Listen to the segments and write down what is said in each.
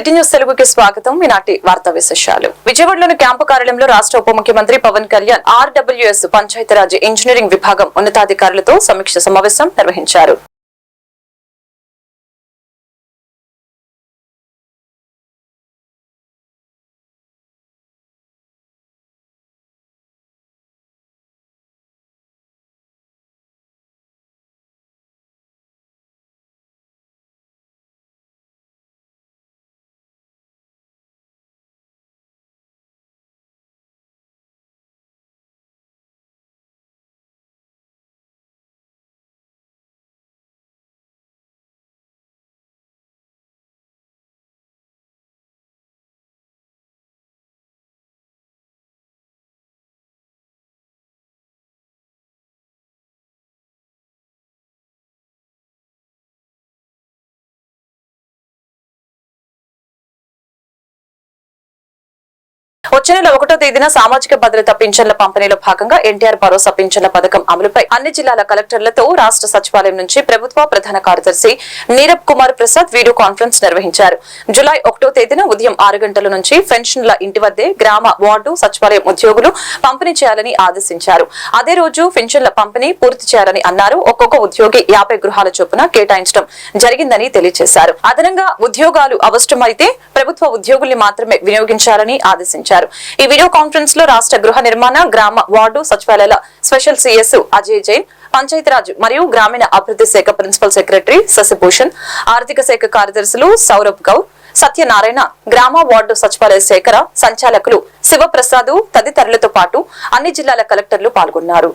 City news తెలుగుకి స్వాగతం. ఈనాటి వార్తా విశేషాలు. విజయవాడలోని క్యాంపు కార్యాలయంలో రాష్ట్ర ఉప ముఖ్యమంత్రి పవన్ కళ్యాణ్ ఆర్డబ్ల్యూఎస్ పంచాయతీరాజ్ ఇంజనీరింగ్ విభాగం ఉన్నతాధికారులతో సమీక్ష సమావేశం నిర్వహించారు. వచ్చే నెల ఒకటో తేదీన సామాజిక భద్రత పింఛన్ల పంపిణీలో భాగంగా ఎన్టీఆర్ భరోసా పింఛన్ల పథకం అమలుపై అన్ని జిల్లాల కలెక్టర్లతో రాష్ట్ర సచివాలయం నుంచి ప్రభుత్వ ప్రధాన కార్యదర్శి నీరబ్ కుమార్ ప్రసాద్ వీడియో కాన్ఫరెన్స్ నిర్వహించారు. జులై ఒకటో తేదీన ఉదయం ఆరు గంటల నుంచి పెన్షన్ల ఇంటి వద్దే గ్రామ వార్డు సచివాలయం ఉద్యోగులు పంపిణీ చేయాలని ఆదేశించారు. అదే రోజు పెన్షన్ల పంపిణీ పూర్తి చేయాలని అన్నారు. ఒక్కొక్క ఉద్యోగి యాభై గృహాల చొప్పున కేటాయించడం జరిగిందని తెలియజేశారు. అదనంగా ఉద్యోగాలు అవసరమైతే ప్రభుత్వ ఉద్యోగుల్ని మాత్రమే వినియోగించాలని ఆదేశించారు. ఈ వీడియో కాన్ఫరెన్స్లో రాష్ట్ర గృహ నిర్మాణ గ్రామ వార్డు సచివాలయాల స్పెషల్ సిఎస్ అజయ్ జైన్ పంచాయతీరాజ్ మరియు గ్రామీణ అభివృద్ధి శాఖ ప్రిన్సిపల్ సెక్రటరీ శశిభూషణ్ ఆర్థిక శాఖ కార్యదర్శులు సౌరభ్ గౌర్ సత్యనారాయణ గ్రామ వార్డు సచివాలయ శాఖ సంచాలకులు శివప్రసాద్ తదితరులతో పాటు అన్ని జిల్లాల కలెక్టర్లు పాల్గొన్నారు.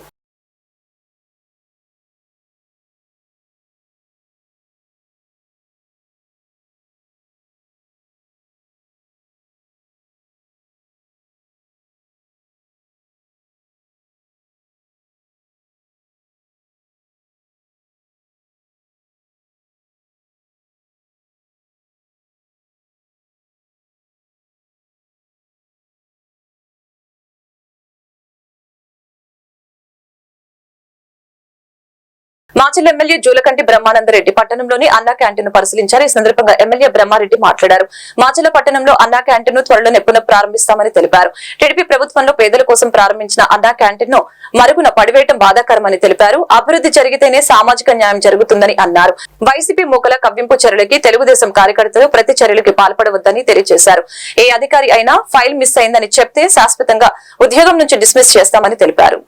మాచిల్ ఎమ్మెల్యే జూలకంటి బ్రహ్మానందరెడ్డి పట్టణంలోని అన్నా క్యాంటీన్ పరిశీలించారు. ఈ సందర్భంగా ఎమ్మెల్యే బ్రహ్మారెడ్డి మాట్లాడారు. మాచిల పట్టణంలో అన్నా క్యాంటీన్ త్వరలోనే పునః ప్రారంభిస్తామని తెలిపారు. టీడీపీ ప్రభుత్వంలో పేదల కోసం ప్రారంభించిన అన్నా క్యాంటీన్ను మరుగున పడివేయటం బాధాకరమని తెలిపారు. అభివృద్ధి జరిగితేనే సామాజిక న్యాయం జరుగుతుందని అన్నారు. వైసీపీ మూకల కవ్వింపు చర్యలకి తెలుగుదేశం కార్యకర్తలు ప్రతి చర్యలకి పాల్పడవద్దని తెలియజేశారు. ఏ అధికారి అయినా ఫైల్ మిస్ అయిందని చెప్తే శాశ్వతంగా ఉద్యోగం నుంచి డిస్మిస్ చేస్తామని తెలిపారు.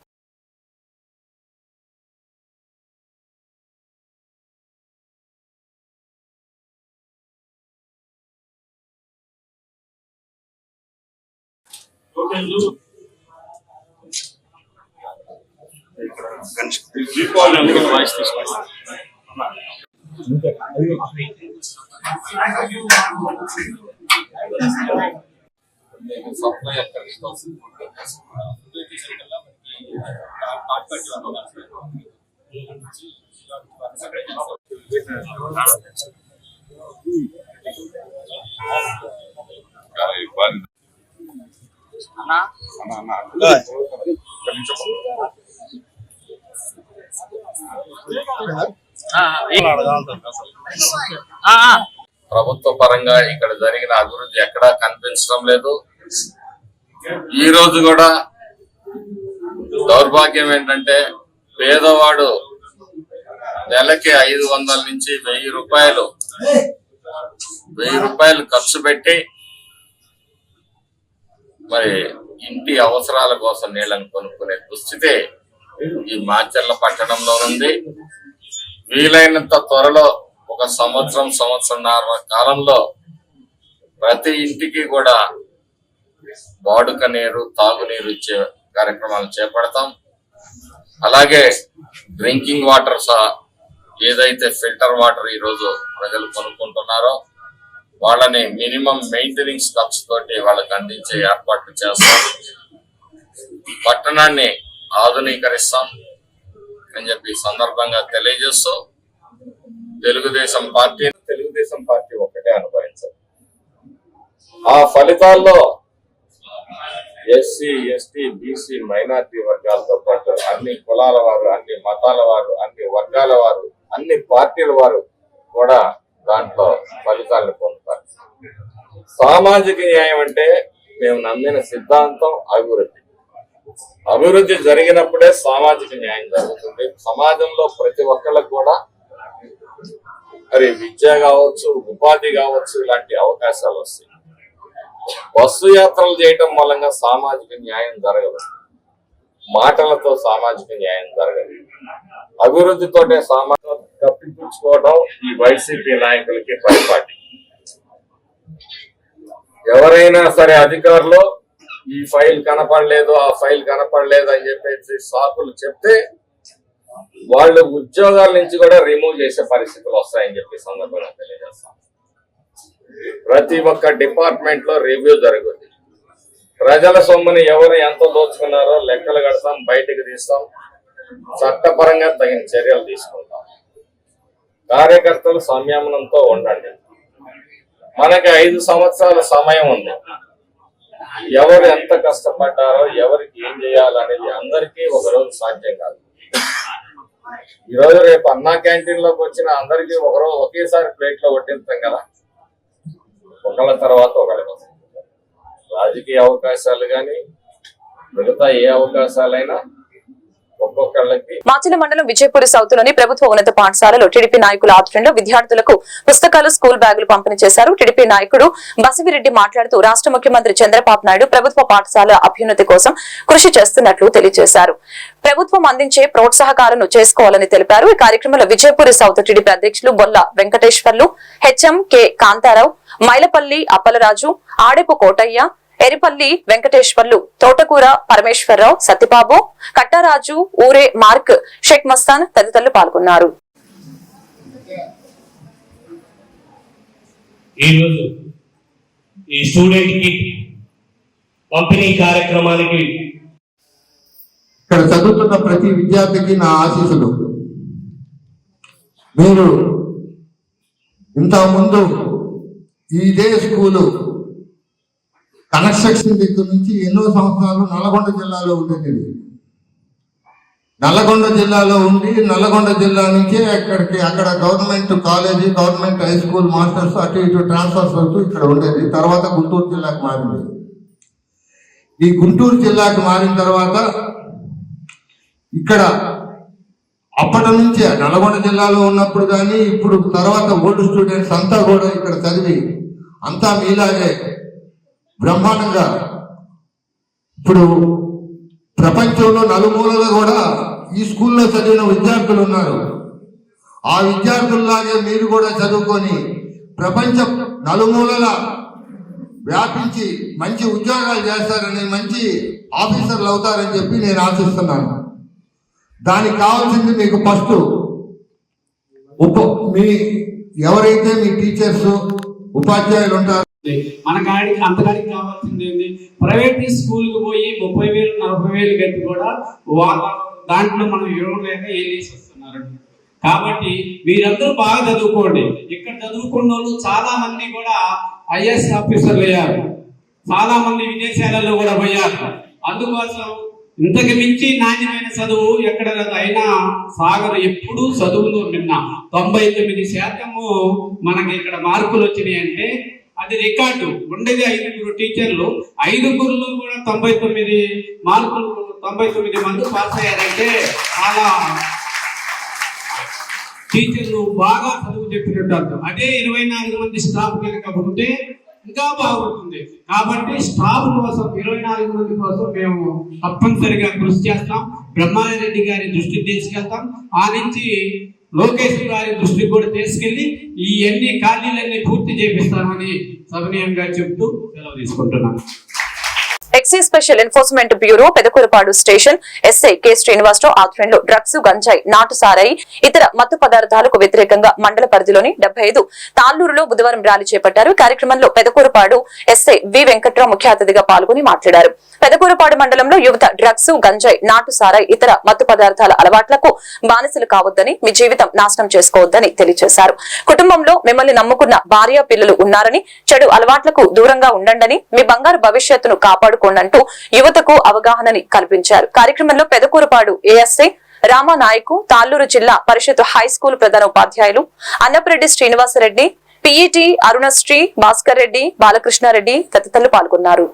సప్లై అక్కడ ఇస్తాం ఇబ్బంది అన్న అన్న ఒక్క నిమిషం. ప్రభుత్వ పరంగా ఇక్కడ జరిగిన అభివృద్ధి ఎక్కడా కనిపించడం లేదు. ఈ రోజు కూడా దౌర్భాగ్యం ఏంటంటే పేదవాడు నెలకి ఐదు వందల నుంచి వెయ్యి రూపాయలు వెయ్యి రూపాయలు ఖర్చు పెట్టి మరి ఇంటి అవసరాల కోసం నీళ్ళను కొనుక్కునే దుస్థితి ఈ మాచర్ల పట్టణంలో ఉంది వీలైనంత త్వరలో ఒక సంవత్సరం సంవత్సరంన్నర కాలంలో ప్రతి ఇంటికి కూడా వాడుక నీరు తాగునీరు ఇచ్చే కార్యక్రమాలు చేపడతాం. అలాగే డ్రింకింగ్ వాటర్ సహా ఏదైతే ఫిల్టర్ వాటర్ ఈ రోజు ప్రజలు కొనుక్కుంటున్నారో వాళ్ళని మినిమం మెయింటెనెన్స్ ఖర్చు తోటి వాళ్ళకి అందించే ఏర్పాట్లు చేస్తాం. పట్టణాన్ని ఆధునీకరిస్తాం అని చెప్పి సందర్భంగా తెలియజేస్తూ తెలుగుదేశం పార్టీ తెలుగుదేశం పార్టీ ఒక్కటే అనుభవించారు ఆ ఫలితాల్లో ఎస్సీ ఎస్టీ బీసీ మైనార్టీ వర్గాలతో పాటు అన్ని కులాల వారు అన్ని మతాల వారు అన్ని వర్గాల వారు అన్ని పార్టీల వారు కూడా దాంట్లో ఫలితాలను పొందుతారు. సామాజిక న్యాయం అంటే మేము నమ్మిన సిద్ధాంతం అభివృద్ధి. అభివృద్ధి జరిగినప్పుడే సామాజిక న్యాయం జరుగుతుంది. సమాజంలో ప్రతి ఒక్కళ్ళకు కూడా మరి విద్య కావచ్చు ఉపాధి కావచ్చు ఇలాంటి అవకాశాలు వస్తాయి. బస్సు యాత్రలు చేయటం మూలంగా సామాజిక న్యాయం జరగదు. మాటలతో సామాజిక న్యాయం జరగదు. అభివృద్ధితోటే సామాజిక కప్పిపుచ్చుకోవడం ఈ వైసీపీ నాయకులకి పరిపాటి. ఎవరైనా సరే అధికారులు ఈ ఫైల్ కనపడలేదు ఆ ఫైల్ కనపడలేదు అని చెప్పేసి సాకులు చెప్తే వాళ్ళు ఉద్యోగాల నుంచి కూడా రిమూవ్ చేసే పరిస్థితులు వస్తాయని చెప్పి సందర్భంగా తెలియజేస్తాం. ప్రతి ఒక్క డిపార్ట్మెంట్లో రివ్యూ జరుగుతుంది ప్రజల సొమ్ముని ఎవరు ఎంత దోచుకున్నారో లెక్కలు కడతాం బయటకు తీస్తాం. చట్టపరంగా తగిన చర్యలు తీసుకుంటాం కార్యకర్తలు సంయమనంతో ఉండండి. మనకి ఐదు సంవత్సరాల సమయం ఉంది. ఎవరు ఎంత కష్టపడ్డారో ఎవరికి ఏం చేయాలనేది అందరికీ ఒక రోజు సాధ్యం కాదు. ఈ రోజు రేపు అన్నా క్యాంటీన్లోకి వచ్చిన అందరికీ ఒకరోజు ఒకేసారి ప్లేట్లో కొట్టించాం కదా. ఒకళ్ళ తర్వాత ఒకళ్ళ రాజకీయ అవకాశాలు కానీ మిగతా ఏ అవకాశాలైనా మాచిల మండలం విజయపూరి సౌత్లోని ప్రభుత్వ ఉన్నత పాఠశాలలో టీడీపీ నాయకుల ఆధ్వర్యంలో విద్యార్థులకు పుస్తకాలు స్కూల్ బ్యాగులు పంపిణీ చేశారు. టీడీపీ నాయకుడు బసివిరెడ్డి మాట్లాడుతూ రాష్ట్ర ముఖ్యమంత్రి చంద్రబాబు నాయుడు ప్రభుత్వ పాఠశాల అభ్యున్నతి కోసం కృషి చేస్తున్నట్లు తెలియజేశారు. ప్రభుత్వం అందించే ప్రోత్సాహకాలను చేసుకోవాలని తెలిపారు. ఈ కార్యక్రమంలో విజయపూరి సౌత్ టీడీపీ అధ్యక్షులు బొల్ల వెంకటేశ్వర్లు హెచ్ఎం కె కాంతారావు మైలపల్లి అప్పలరాజు ఆడెపు కోటయ్య ఎరిపల్లి వెంకటేశ్వర్లు తోటకూర పరమేశ్వరరావు సత్యబాబు కట్టారాజు ఊరే మార్క్ షేక్ మస్తాన్ తదితరులు పాల్గొన్నారు. ఈరోజు ఈ స్టూడెంట్ కిట్ పంపిణీ కార్యక్రమానికి ఇక్కడ చదువుతున్న ప్రతి విద్యార్థికి నా ఆశీస్సులు. మీరు ఇంతకుముందు ఇదే స్కూలు కన్స్ట్రక్షన్ దగ్గర నుంచి ఎన్నో సంవత్సరాలు నల్గొండ జిల్లాలో ఉండేది నల్లగొండ జిల్లాలో ఉండి నల్లగొండ జిల్లా నుంచే అక్కడికి అక్కడ government college government high school masters అటు ఇటు ట్రాన్స్ఫర్స్ అవుతూ ఇక్కడ ఉండేది. తర్వాత గుంటూరు జిల్లాకు మారింది. ఈ గుంటూరు జిల్లాకు మారిన తర్వాత ఇక్కడ అప్పటి నుంచే నల్గొండ జిల్లాలో ఉన్నప్పుడు కానీ ఇప్పుడు తర్వాత ఓల్డ్ స్టూడెంట్స్ అంతా కూడా ఇక్కడ చదివి అంతా మీలాగే బ్రహ్మాండంగా. ఇప్పుడు ప్రపంచంలో నలుమూలలో కూడా ఈ స్కూల్లో చదివిన విద్యార్థులు ఉన్నారు. ఆ విద్యార్థుల్లాగే మీరు కూడా చదువుకొని ప్రపంచం నలుమూలల వ్యాపించి మంచి ఉద్యోగాలు చేస్తారని మంచి ఆఫీసర్లు అవుతారని చెప్పి నేను ఆశిస్తున్నాను. దానికి కావాల్సింది మీకు ఫస్ట్ ఉప మీ ఎవరైతే మీ టీచర్స్ ఉపాధ్యాయులు ఉంటారో మన కాడికి అంతకాడికి కావాల్సింది ఏంటి ప్రైవేట్ స్కూల్కి పోయి ముప్పై వేలు నలభై వేలు కట్టి కూడా వాళ్ళ దాంట్లో మనం ఇవ్వలేక ఏం చేసి వస్తున్నారు కాబట్టి మీరందరూ బాగా చదువుకోండి. ఇక్కడ చదువుకున్న వాళ్ళు చాలా మంది కూడా ఐఎస్ ఆఫీసర్లు అయ్యారు. చాలా మంది విదేశాలలో కూడా పోయారు. అందుకోసం ఇంతకు మించి నాణ్యమైన చదువు ఎక్కడ అయినా సాగర్ ఎప్పుడూ చదువులో నిన్న తొంభై తొమ్మిది శాతము మనకి ఇక్కడ మార్కులు వచ్చినాయి అంటే అది రికార్డు ఉండేది ఐదుగురు టీచర్లు ఐదుగురులో కూడా తొంభై తొమ్మిది మార్కులు తొంభై తొమ్మిది మంది పాస్ అయ్యారంటే అలా టీచర్లు బాగా చదువు చెప్పినట్టు అర్థం. అదే ఇరవై నాలుగు మంది స్టాఫ్ కనుక ఉంటే ఇంకా బాగుంటుంది. కాబట్టి స్టాఫ్ కోసం ఇరవై నాలుగు మంది కోసం మేము తప్పనిసరిగా కృషి చేస్తాం. బ్రహ్మారెడ్డి గారి దృష్టి తీసుకెళ్తాం. ఆ నుంచి లోకేష్ గారి దృష్టికి కూడా తీసుకెళ్ళి ఈ అన్ని ఖాళీలన్నీ పూర్తి చేపిస్తామని సవినయంగా చెప్తూ సెలవు తీసుకుంటున్నాను. Excise special enforcement bureau Pedakurapadu station SI K Srinivasarao ఆధ్వర్యంలో డ్రగ్స్ గంజాయి నాటు సారాయి ఇతర మత్తు పదార్థాలకు వ్యతిరేకంగా మండల పరిధిలోని డెబ్బై ఐదు తాళ్ళూరులో బుధవారం ర్యాలీ చేపట్టారు. కార్యక్రమంలో పెదకూరపాడు ఎస్ఐ వి వెంకట్రావు ముఖ్య అతిథిగా పాల్గొని మాట్లాడారు. పెదకూరపాడు మండలంలో యువత డ్రగ్స్ గంజాయి నాటు సారాయి ఇతర మత్తు పదార్థాల అలవాట్లకు బానిసలు కావద్దని మీ జీవితం నాశనం చేసుకోవద్దని తెలియజేశారు. కుటుంబంలో మిమ్మల్ని నమ్ముకున్న భార్య పిల్లలు ఉన్నారని చెడు అలవాట్లకు దూరంగా ఉండండి మీ బంగారు భవిష్యత్తును అంటూ యువతకు అవగాహనని కల్పించారు. కార్యక్రమంలో పెదకూరపాడు ఏఎస్ఐ రామానాయకు తాళ్ళూరు జిల్లా పరిషత్ హై స్కూల్ ప్రధాన ఉపాధ్యాయులు అన్నపరెడ్డి శ్రీనివాసరెడ్డి పిఈటి అరుణశ్రీ భాస్కర్ రెడ్డి బాలకృష్ణారెడ్డి తదితరులు పాల్గొన్నారు.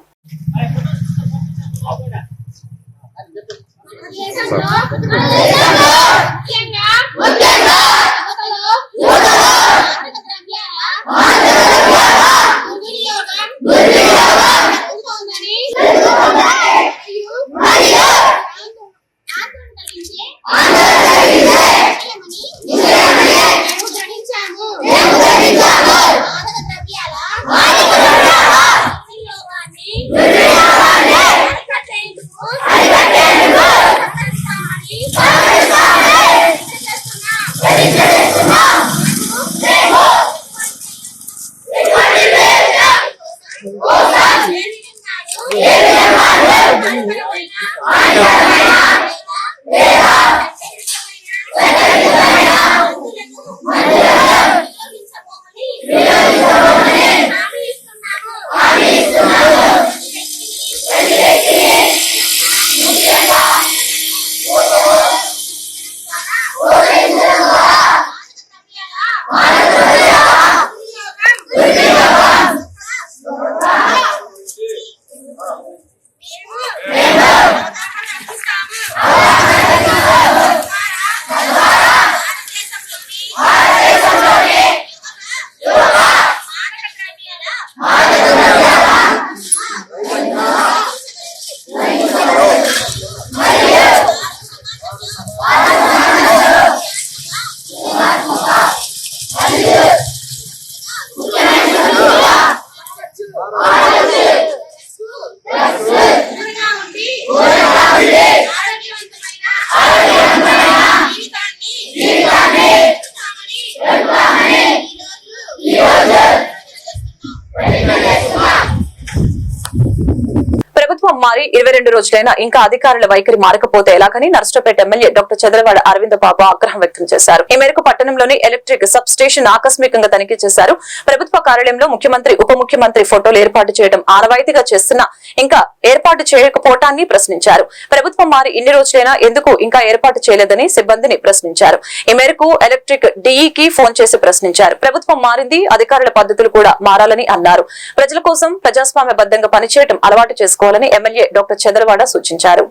మారి ఇరవై రెండు రోజులైనా ఇంకా అధికారుల వైఖరి మారకపోతే ఎలాగని నర్సపేట ఎమ్మెల్యే డాక్టర్ చంద్రవాడ అరవింద బాబు ఆగ్రహం వ్యక్తం చేశారు. ఈ మేరకు పట్టణంలోని ఎలక్ట్రిక్ సబ్ స్టేషన్ ఆకస్మికంగా తనిఖీ చేశారు. ప్రభుత్వ కార్యాలయంలో ముఖ్యమంత్రి ఉప ముఖ్యమంత్రి ఫోటోలు ఏర్పాటు చేయడం ఆనవాయితీగా చేస్తున్నా ఇంకా ఏర్పాటు చేయకపోవటాన్ని ప్రశ్నించారు. ప్రభుత్వం మారి ఇన్ని రోజులైనా ఎందుకు ఇంకా ఏర్పాటు చేయలేదని సిబ్బందిని ప్రశ్నించారు. ఈ మేరకు ఎలక్ట్రిక్ డిఈకి ఫోన్ చేసి ప్రశ్నించారు. ప్రభుత్వం మారింది అధికారుల పద్ధతులు కూడా మారాలని అన్నారు. ప్రజల కోసం ప్రజాస్వామ్యబద్ధంగా పనిచేయడం అలవాటు చేసుకోవాలని ఎమ్మెల్యే డాక్టర్ చంద్రవాడ సూచించారు.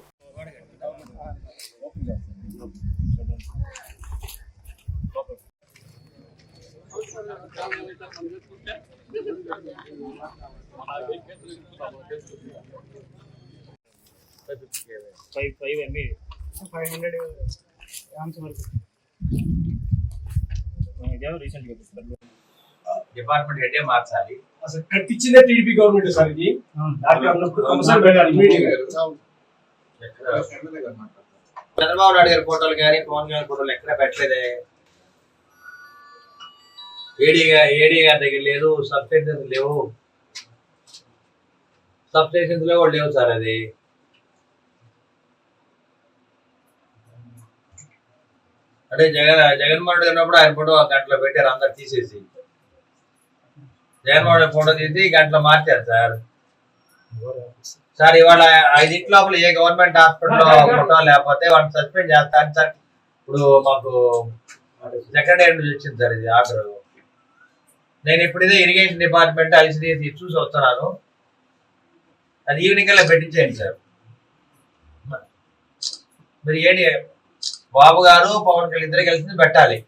Five five MB five hundred Ann's వరకు. ఇదేమో రీసెంట్గా డిపార్ట్మెంట్ హెడ్ మార్చాలి. అసలు కట్టించిందే టీడీపీ గవర్నమెంట్ సార్ ఇది. చంద్రబాబు నాయుడు గారి ఫోటోలు కానీ పవన్ కళ్యాణ్ ఫోటోలు ఎక్కడ పెట్టలేదే? ఏడీ ఏడీ గారి దగ్గర లేదు సబ్ స్టేషన్స్ లేవు. సబ్ స్టేషన్స్లో కూడా లేవు సార్ అది. అంటే జగన్ జగన్మోహన్ రెడ్డి ఉన్నప్పుడు ఆయన ఫోటో గంటలో పెట్టారు అందరు తీసేసి. జగన్మోహన్ ఫోటో తీసి గంటలో మార్చారు సార్. సార్ ఇవాళ ఐదింటి లోపల ఏ గవర్నమెంట్ హాస్పిటల్లో ఫోటో లేకపోతే వాళ్ళని సస్పెండ్ చేస్తాను సార్. ఇప్పుడు మాకు సెక్రటరీ నుంచి వచ్చింది సార్ ఇది ఆర్డర్. నేను ఇప్పుడు ఇదే ఇరిగేషన్ డిపార్ట్మెంట్ ఐసిడిఎస్ చూసి వస్తున్నాను. అది ఈవినింగ్ కల్లా పెట్టించేయండి సార్. మీరు ఏంటి? బాబు గారు పవన్ కళ్యాణ్ ఇద్దరు కలిసి పెట్టాలి.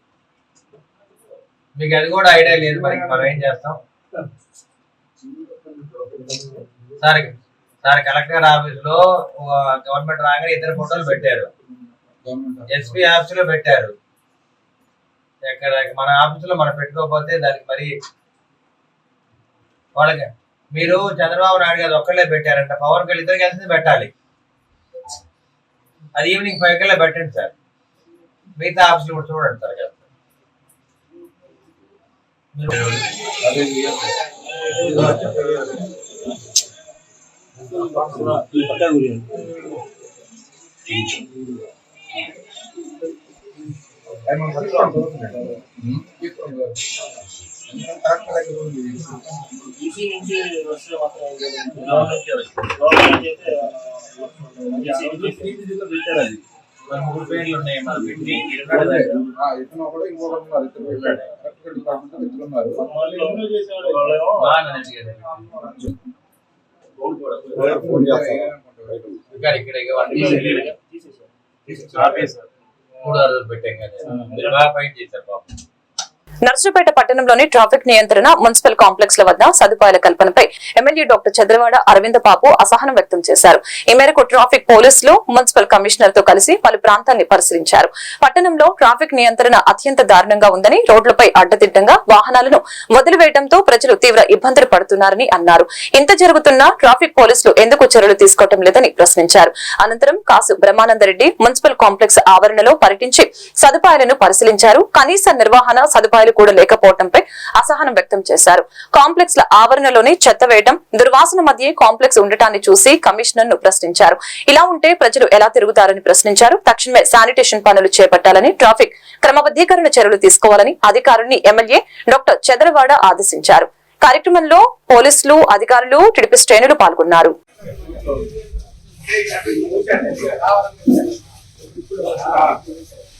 మీకు అది కూడా ఐడియా లేదు మరి మనం ఏం చేస్తాం? సార్ సార్ కలెక్టర్ ఆఫీస్లో గవర్నమెంట్ రాగానే ఇద్దరు ఫోటోలు పెట్టారు. ఎస్పీ ఆఫీస్లో పెట్టారు. ఎక్కడ మన ఆఫీస్లో మనం పెట్టుకోకపోతే దానికి మరి వాళ్ళకి మీరు చంద్రబాబు నాయుడు గారు ఒక్కళ్ళే పెట్టారంట. పవన్ కళ్యాణ్ ఇద్దరు కలిసి పెట్టాలి. అది ఈవినింగ్ ఫైవ్ కల్లా పెట్టండి సార్. మిగతా ఆఫీసులు కూడా చూడండి సార్ కదా ఈసీ నుంచి వస్తే మాత్రం మరి మూడు పేర్లు ఉన్నాయి మనం పెట్టి ఇతను కూడా ఇంకొకరు ఉన్నారు ఇద్దరు వెళ్ళాడు ఇక్కడ ఇక్కడ ఇక వన్ మూడు రోజులు పెట్టాం కదా మీరు బాగా ఫైట్ చేశారు పాపం నర్సుపేట పట్టణంలోని ట్రాఫిక్ నియంత్రణ మున్సిపల్ కాంప్లెక్స్ ల వద్ద సదుపాయాల కల్పనపై ఎమ్మెల్యే డాక్టర్ చంద్రవాడ అరవింద పాపు అసహనం వ్యక్తం చేశారు. ఈ మేరకు ట్రాఫిక్ పోలీసులు మున్సిపల్ కమిషనర్తో కలిసి పలు ప్రాంతాన్ని పరిశీలించారు. పట్టణంలో ట్రాఫిక్ నియంత్రణ అత్యంత దారుణంగా ఉందని రోడ్లపై అడ్డదిడ్డంగా వాహనాలను వదిలివేయడంతో ప్రజలు తీవ్ర ఇబ్బందులు పడుతున్నారని అన్నారు. ఇంత జరుగుతున్నా ట్రాఫిక్ పోలీసులు ఎందుకు చర్యలు తీసుకోవటం లేదని ప్రశ్నించారు. అనంతరం కాసు బ్రహ్మానందరెడ్డి మున్సిపల్ కాంప్లెక్స్ ఆవరణలో పర్యటించి సదుపాయాలను పరిశీలించారు. కనీస నిర్వహణ సదుపాయాలు కూడా లేకపోవడంపై అసహనం వ్యక్తం చేశారు. కాంప్లెక్స్ ల ఆవరణలోని చెత్త వేయడం దుర్వాసన మధ్య కాంప్లెక్స్ ఉండటాన్ని చూసి కమిషనర్ను ప్రశ్నించారు. ఇలా ఉంటే ప్రజలు ఎలా తిరుగుతారని ప్రశ్నించారు. తక్షణమే శానిటేషన్ పనులు చేపట్టాలని ట్రాఫిక్ క్రమబద్దీకరణ చర్యలు తీసుకోవాలని అధికారుల్ని ఎమ్మెల్యే డాక్టర్ చదరవాడ ఆదేశించారు. కార్యక్రమంలో పోలీసులు అధికారులు టిడిపి శ్రేణులు పాల్గొన్నారు.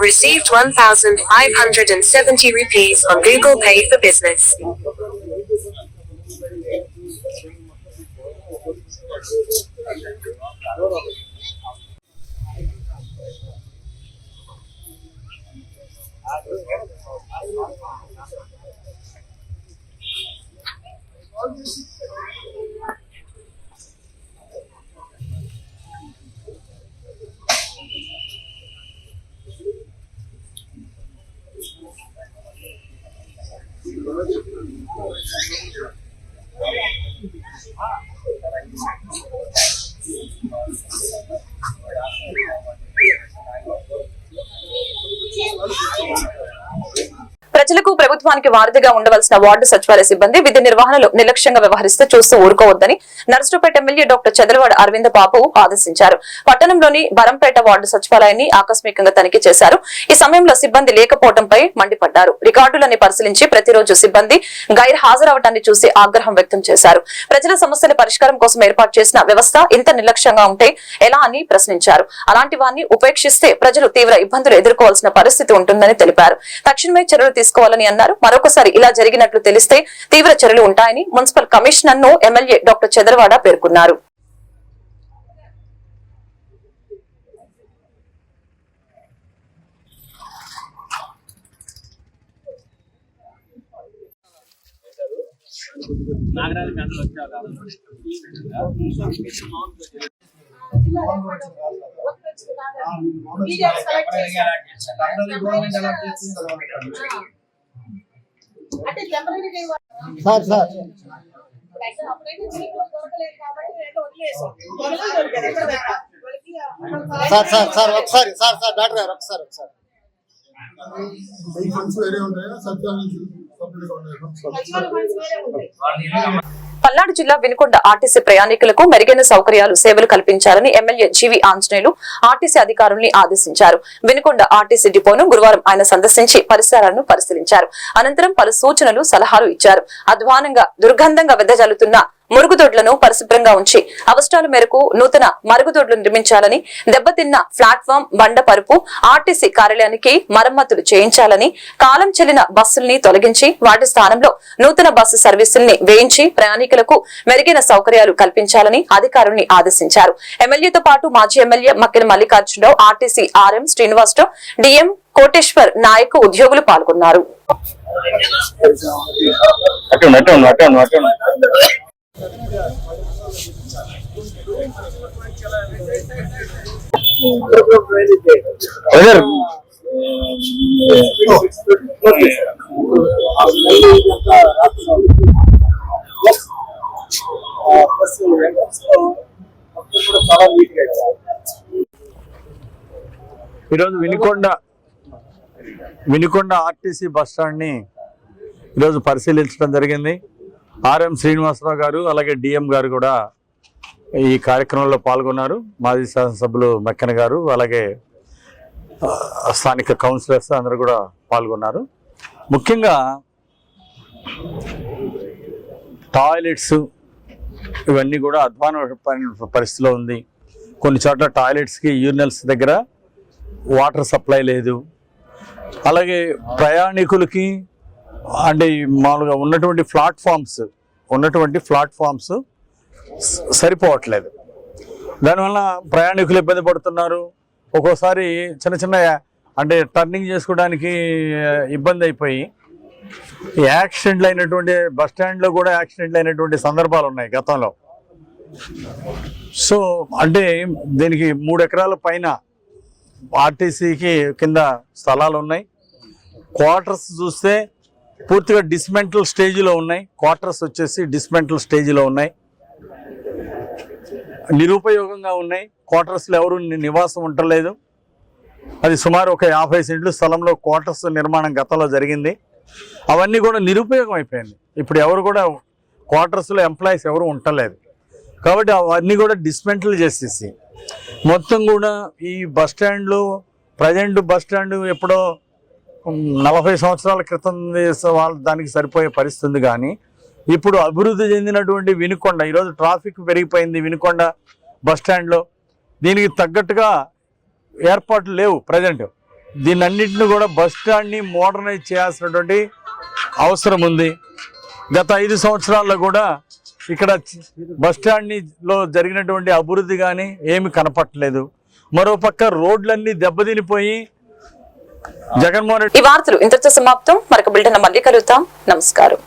Received 1570 rupees on Google Pay for Business. 啊는어떤일을하면좋을 것. ప్రభుత్వానికి వారధిగా ఉండవలసిన వార్డు సచివాలయ సిబ్బంది విధి నిర్వహణలో నిర్లక్ష్యంగా వ్యవహరిస్తే చూస్తూ ఊరుకోవద్దని నర్సుపేట ఎమ్మెల్యే డాక్టర్ చంద్రవాడ అరవింద బాబు ఆదేశించారు. పట్టణంలోని బరంపేట వార్డు సచివాలయాన్ని ఆకస్మికంగా తనిఖీ చేశారు. ఈ సమయంలో సిబ్బంది లేకపోవడంపై మండిపడ్డారు. రికార్డులని పరిశీలించి ప్రతిరోజు సిబ్బంది గైర్ హాజరవటాన్ని చూసి ఆగ్రహం వ్యక్తం చేశారు. ప్రజల సమస్యల పరిష్కారం కోసం ఏర్పాటు చేసిన వ్యవస్థ ఇంత నిర్లక్ష్యంగా ఉంటే ఎలా అని ప్రశ్నించారు. అలాంటి వారిని ఉపేక్షిస్తే ప్రజలు తీవ్ర ఇబ్బందులు ఎదుర్కోవాల్సిన పరిస్థితి ఉంటుందని తెలిపారు. తక్షణమే చర్యలు తీసుకోవాలని అన్నారు. మరొకసారి ఇలా జరిగినట్లు తెలిస్తే తీవ్ర చర్యలు ఉంటాయని మున్సిపల్ కమిషనర్ను ఎమ్మెల్యే డాక్టర్ చంద్రవాడ పేర్కొన్నారు. నాగరాజు గంటలు వచ్చావు అంటే temporary sir sir. Sir sir sir ఒకసారి సార్ సార్ డాక్టర్ గారు ఒకసారి ఒకసారి. ఫండ్స్ వేరే ఉంటాయా? ఫండ్స్ వేరే ఉంటాయి. పల్నాడు జిల్లా వినుకొండ ఆర్టీసీ ప్రయాణికులకు మెరుగైన సౌకర్యాలు సేవలు కల్పించాలని ఎమ్మెల్యే జీవి ఆంజనేయులు ఆర్టీసీ అధికారుల్ని ఆదేశించారు. వినుకొండ ఆర్టీసీ డిపోను గురువారం ఆయన సందర్శించి పరిసరాలను పరిశీలించారు. అనంతరం పలు సూచనలు సలహాలు ఇచ్చారు. అధ్వానంగా దుర్గంధంగా వెదజల్లుతున్న మురుగుదొడ్లను పరిశుభ్రంగా ఉంచి అవసరాల మేరకు నూతన మరుగుదొడ్లు నిర్మించాలని దెబ్బతిన్న ప్లాట్ఫామ్ బండ పరుపు ఆర్టీసీ కార్యాలయానికి మరమ్మతులు చేయించాలని కాలం చెల్లిన బస్సుల్ని తొలగించి వాటి స్థానంలో నూతన బస్సు సర్వీసుల్ని వేయించి ప్రయాణికులకు మెరుగైన సౌకర్యాలు కల్పించాలని అధికారుల్ని ఆదేశించారు. ఎమ్మెల్యేతో పాటు మాజీ MLA Makkina Mallikarjunarao RTC RM Srinivasarao DM Koteswar Naik ఉద్యోగులు పాల్గొన్నారు. ఈరోజు వినుకొండ వినుకొండ ఆర్టీసీ బస్ స్టాండ్ని ఈరోజు పరిశీలించడం జరిగింది. ఆర్ఎం శ్రీనివాసరావు గారు అలాగే డిఎం గారు కూడా ఈ కార్యక్రమంలో పాల్గొన్నారు. మాజీ శాసనసభ్యులు మెక్కన గారు అలాగే స్థానిక కౌన్సిలర్స్ అందరూ కూడా పాల్గొన్నారు. ముఖ్యంగా టాయిలెట్స్ ఇవన్నీ కూడా అధ్వాన పరిస్థితిలో ఉంది. కొన్ని చోట్ల టాయిలెట్స్కి యూరినల్స్ దగ్గర వాటర్ సప్లై లేదు. అలాగే ప్రయాణికులకి అంటే మామూలుగా ఉన్నటువంటి ప్లాట్ఫామ్స్ ఉన్నటువంటి ప్లాట్ఫామ్స్ సరిపోవట్లేదు. దానివల్ల ప్రయాణికులు ఇబ్బంది పడుతున్నారు. ఒక్కోసారి చిన్న చిన్న అంటే టర్నింగ్ చేసుకోవడానికి ఇబ్బంది అయిపోయి ఈ యాక్సిడెంట్లు అయినటువంటి బస్ స్టాండ్లో కూడా యాక్సిడెంట్లు అయినటువంటి సందర్భాలు ఉన్నాయి గతంలో. సో అంటే దీనికి మూడు ఎకరాల పైన ఆర్టీసీకి కింద స్థలాలు ఉన్నాయి క్వార్టర్స్ చూస్తే పూర్తిగా డిస్మెంటల్ స్టేజ్లో ఉన్నాయి. క్వార్టర్స్ వచ్చేసి డిస్మెంటల్ స్టేజ్లో ఉన్నాయి. నిరుపయోగంగా ఉన్నాయి. క్వార్టర్స్లో ఎవరు నివాసం ఉండలేదు. అది సుమారు ఒక యాభై సెంట్లు స్థలంలో క్వార్టర్స్ నిర్మాణం గతంలో జరిగింది. అవన్నీ కూడా నిరుపయోగం అయిపోయింది. ఇప్పుడు ఎవరు కూడా క్వార్టర్స్లో ఎంప్లాయీస్ ఎవరు ఉండలేదు. కాబట్టి అవన్నీ కూడా డిస్మెంటల్ చేసేసి మొత్తం కూడా ఈ బస్ స్టాండ్లు ప్రజెంట్ బస్ స్టాండ్ ఎప్పుడో నలభై సంవత్సరాల క్రితం వాళ్ళ దానికి సరిపోయే పరిస్థితి ఉంది కానీ ఇప్పుడు అభివృద్ధి చెందినటువంటి వినుకొండ ఈరోజు ట్రాఫిక్ పెరిగిపోయింది వినుకొండ బస్ స్టాండ్లో. దీనికి తగ్గట్టుగా ఏర్పాట్లు లేవు ప్రజెంట్. దీన్ని అన్నింటిని కూడా బస్ స్టాండ్ని మోడర్నైజ్ చేయాల్సినటువంటి అవసరం ఉంది. గత ఐదు సంవత్సరాల్లో కూడా ఇక్కడ చి- జరిగినటువంటి అభివృద్ధి కానీ ఏమి కనపట్టలేదు. మరోపక్క రోడ్లన్నీ దెబ్బతినిపోయి జగన్మోహన్ ఈ వార్తలు ఇంతటితో సమాప్తం. మరొక బిల్డన్ మళ్ళీ కలుగుతాం నమస్కారం.